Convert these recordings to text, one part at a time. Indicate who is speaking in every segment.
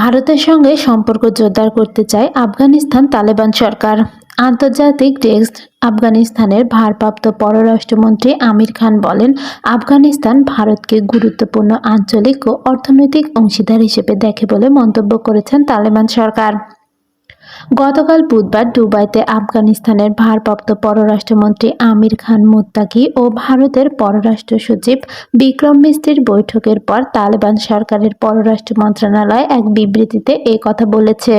Speaker 1: ভারতের সঙ্গে সম্পর্ক জোরদার করতে চায় আফগানিস্তান তালেবান সরকার। আন্তর্জাতিক ডেস্ক আফগানিস্তানের ভারপ্রাপ্ত পররাষ্ট্রমন্ত্রী আমির খান বলেন, আফগানিস্তান ভারতকে গুরুত্বপূর্ণ আঞ্চলিক ও অর্থনৈতিক অংশীদার হিসেবে দেখে বলে মন্তব্য করেছেন তালেবান সরকার। গতকাল বুধবার দুবাইতে আফগানিস্তানের ভারপ্রাপ্ত পররাষ্ট্রমন্ত্রী আমির খান মুত্তাকি ও ভারতের পররাষ্ট্র সচিব বিক্রম মিস্ত্রির বৈঠকের পর তালেবান সরকারের পররাষ্ট্র মন্ত্রণালয় এক বিবৃতিতে এ কথা বলেছে।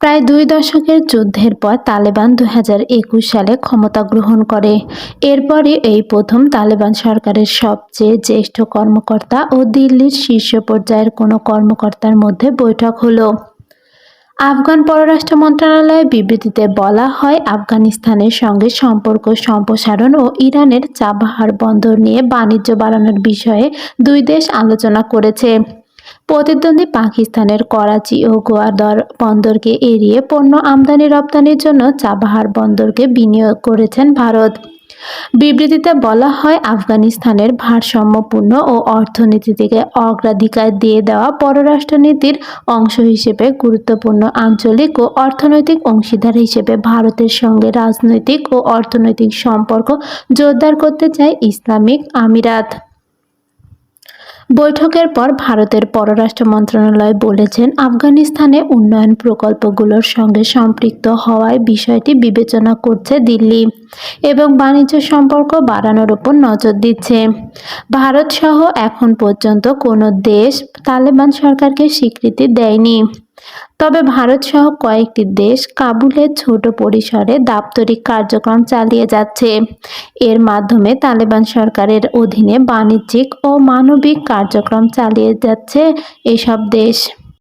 Speaker 1: প্রায় দুই দশকের যুদ্ধের পর তালেবান দুই হাজার একুশ সালে ক্ষমতা গ্রহণ করে। এরপরই এই প্রথম তালেবান সরকারের সবচেয়ে জ্যেষ্ঠ কর্মকর্তা ও দিল্লির শীর্ষ পর্যায়ের কোনো কর্মকর্তার মধ্যে বৈঠক হলো। আফগান পররাষ্ট্র মন্ত্রণালয়ের বিবৃতিতে বলা হয়, আফগানিস্তানের সঙ্গে সম্পর্ক সম্প্রসারণ ও ইরানের চাবাহার বন্দর নিয়ে বাণিজ্য বাড়ানোর বিষয়ে দুই দেশ আলোচনা করেছে। প্রতিদ্বন্দ্বী পাকিস্তানের করাচি ও গোয়াদর বন্দরকে এড়িয়ে পণ্য আমদানি রপ্তানির জন্য চাবাহার বন্দরকে বিনিয়োগ করেছেন ভারত। বিবৃতিতে বলা হয়, আফগানিস্তানের ভারসাম্যপূর্ণ ও অর্থনীতিকে অগ্রাধিকার দিয়ে দেওয়া পররাষ্ট্রনীতির অংশ হিসেবে গুরুত্বপূর্ণ আঞ্চলিক ও অর্থনৈতিক অংশীদার হিসেবে ভারতের সঙ্গে রাজনৈতিক ও অর্থনৈতিক সম্পর্ক জোরদার করতে চায় ইসলামিক আমিরাত। বৈঠকের পর ভারতের পররাষ্ট্র মন্ত্রণালয় বলেছেন, আফগানিস্তানে উন্নয়ন প্রকল্পগুলোর সঙ্গে সম্পৃক্ত হওয়ায় বিষয়টি বিবেচনা করছে দিল্লি এবং বাণিজ্য সম্পর্ক বাড়ানোর উপর নজর দিচ্ছে। ভারত সহ এখন পর্যন্ত কোনো দেশ তালেবান সরকারকে স্বীকৃতি দেয়নি। তবে ভারত সহ কয়েকটি দেশ কাবুলের ছোট পরিসরে দাপ্তরিক কার্যক্রম চালিয়ে যাচ্ছে। এর মাধ্যমে তালেবান সরকারের অধীনে বাণিজ্যিক ও মানবিক কার্যক্রম চালিয়ে যাচ্ছে এসব দেশ।